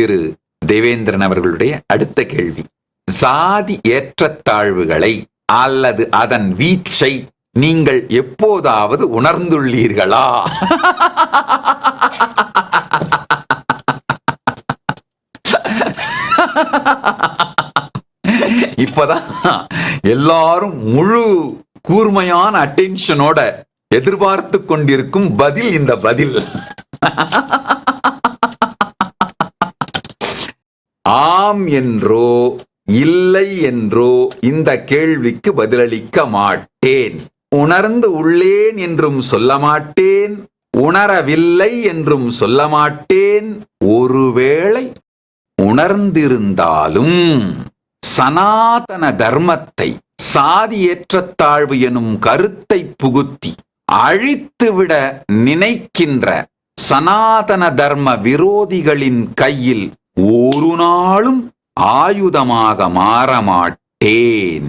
திரு தேவேந்திரன் அவர்களுடைய அடுத்த கேள்வி. சாதி ஏற்றத்தாழ்வுகளை அல்லது அதன் வீச்சை நீங்கள் எப்போதாவது உணர்ந்துள்ளீர்களா? இப்பதான் எல்லாரும் முழு கூர்மையான அட்டென்ஷனோட எதிர்பார்த்து கொண்டிருக்கும் பதில் இந்த பதில். ஆம் என்றோ இல்லை என்றோ இந்த கேள்விக்கு பதிலளிக்க மாட்டேன். உணர்ந்து உள்ளேன் என்றும் சொல்ல மாட்டேன். உணரவில்லை என்றும் சொல்ல மாட்டேன். ஒருவேளை உணர்ந்திருந்தாலும் சனாதன தர்மத்தை சாதியேற்றத்தாழ்வு எனும் கருத்தை புகுத்தி அழித்துவிட நினைக்கின்ற சனாதன தர்ம விரோதிகளின் கையில் ஒரு நாளும் ஆயுதமாக மாற மாட்டேன்.